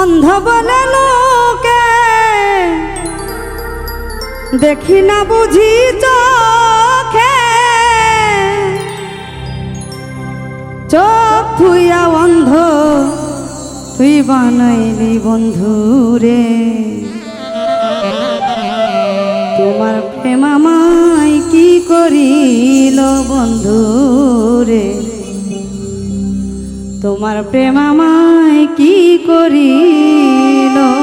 অন্ধ বলে লোকে। দেখি না বুঝি চোখে। চোখ থুইয়া অন্ধ, তুই বানাইলি বন্ধুরে তোমার প্রেমামাই কি করিল বন্ধুরে তোমার প্রেমামায় কি করিল?